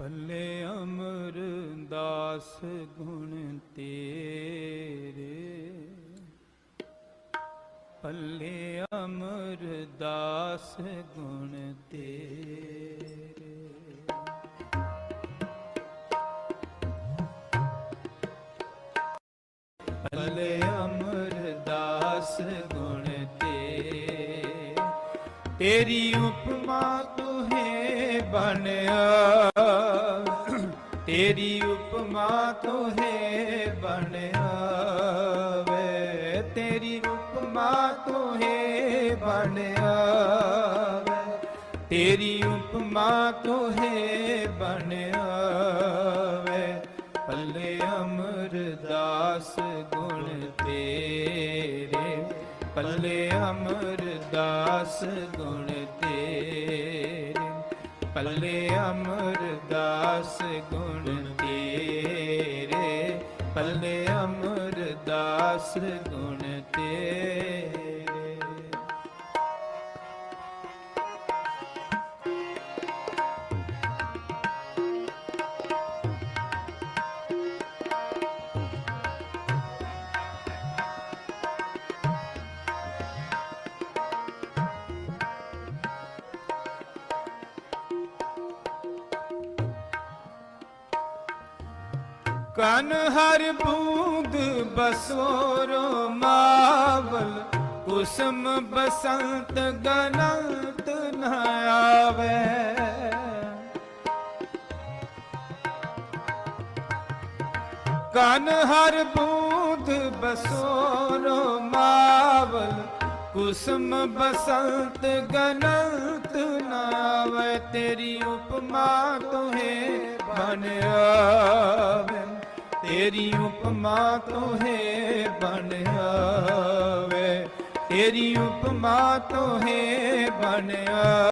ਪੱਲੇ ਅਮਰਦਾਸ ਗੁਣ ਤੇਰੇ। ਭੱਲੇ ਅਮਰਦਾਸ ਗੁਣ ਤੇਰੇ। ਪੱਲੇ ਅਮਰਦਾਸ ਗੁਣ ਤੇ ਤੇਰੀ ਉਪਮਾ ਤੁਹੇ ਬਣਿਆ ਤੇਰੀ ਉਪਮਾ ਤੁਹੇ ਬਣਿਆ ਵੇ। ਤੇਰੀ ਉਪਮਾ ਤੁਹੇ ਬਣਿਆ ਵੇ। ਤੇਰੀ ਉਪਮਾ ਤੁਹੇ ਬਣਿਆ ਵੇ। ਪੱਲੇ ਅਮਰਦਾਸ ਗੁਣ ਤੇਰੇ। ਪੱਲੇ ਅਮਰਦਾਸ ਗੁਣ ਤੇਰੇ। ਪੱਲੇ ਅਮਰਦਾਸ ਗੁਣ ਤੇਰੇ। ਪੱਲੇ ਅਮਰਦਾਸ ਗੁਣ ਤੇਰੇ। ਕਨ ਹਰ ਬੂੰਦ ਬਸੋਰੋ ਮਾਵਲ, ਕੁਸਮ ਬਸੰਤ ਗਨੰਤ ਨ ਆਵੇ। ਕਨ ਹਰ ਬੂੰਦ ਬਸੋਰੋ ਮਾਵਲ, ਕੁਸਮ ਬਸੰਤ ਗਨੰਤ ਨਾਵੇ ਤੇਰੀ ਉਪਮਾ ਤੋਹੇ ਬਣਿਆਵੇ ਤੇਰੀ ਉਪਮਾ ਤੋਹੇ ਬਣਿਆਵੇ ਤੇਰੀ ਉਪਮਾ ਤੋਹੇ ਬਣ